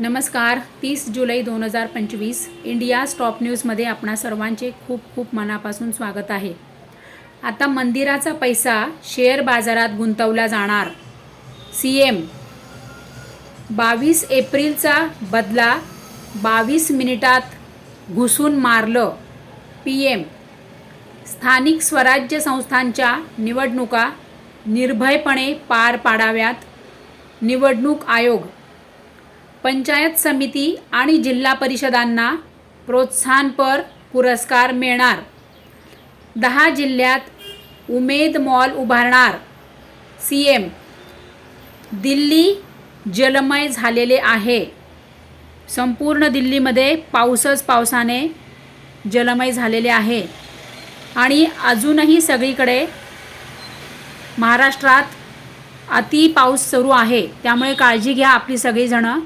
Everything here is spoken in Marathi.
नमस्कार तीस जुलै दोन हजार पंचवीस इंडिया स्टॉप न्यूजमध्ये आपणा सर्वांचे खूप खूप मनापासून स्वागत आहे. आता मंदिराचा पैसा शेअर बाजारात गुंतवला जाणार. सी एम बावीस एप्रिलचा बदला बावीस मिनिटात घुसून मारलं. पी एम स्थानिक स्वराज्य संस्थांच्या निवडणुका निर्भयपणे पार पाडाव्यात. निवडणूक आयोग पंचायत समिती आणि जिल्हा परिषदांना प्रोत्साहनपर पुरस्कार मिळणार. दहा जिल्ह्यात उमेद मॉल उभारणार. सी एम दिल्ली जलमय झालेले आहे. संपूर्ण दिल्लीमध्ये पाऊसच पावसाने जलमय झालेले आहे. आणि अजूनही सगळीकडे महाराष्ट्रात अति पाऊस सुरू आहे. त्यामुळे काळजी घ्या आपली सगळीजणं.